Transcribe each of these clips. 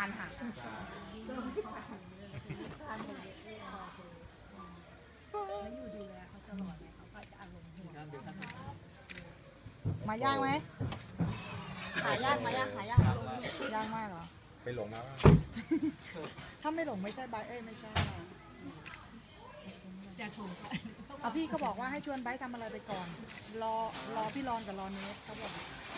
านค่ะมายากไหมหายากหายากหายากยากมากเหรอ ไปหลงมาว่าถ้าไม่หลงไม่ใช่ไบเอ้ยไม่ใช่ เอาพี่เขาบอกว่าให้ชวนไบร์ททำอะไรไปก่อน รอรอพี่รอนกับรอเนสเขาบอก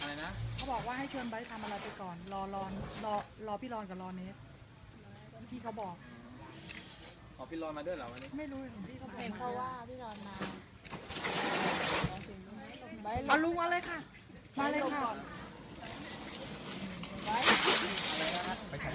อะไรนะเขาบอกว่าให้ชวนไบร์ททำอะไรไปก่อน รอรอนรอรอพี่รอนกับรอเนสพี่เขาบอกขอพี่รอนมาด้วยเหรอวันนี้ไม่รู้เห็นพี่เขาบอกเห็นเขาว่าพี่รอนมาไว้เอาลุงมาเลยค่ะ มาเลยค่ะ ไว้ ไปถ่าย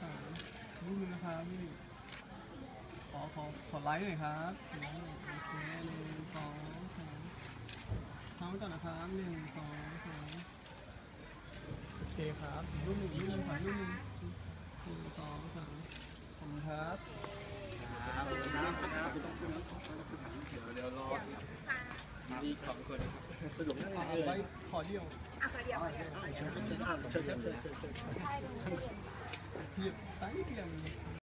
สามรูปหนึงนะครับพี่ขอขอขอไลค์หน่อยครับโอเคหนึ่งสองสามพร้อมก่อนนะครับหนึ่งสองสามโอเคครับรูปหนึ่งรูปหนึ่งขอรูปหนึ่งหนึ่งสองสามขอบคุณครับครับครับครับเดี๋ยวรอดีขอบคุณสรุปนั่นขอเองไว้ขอเดียวเชิญครับเชิญเชิญเชิญ ค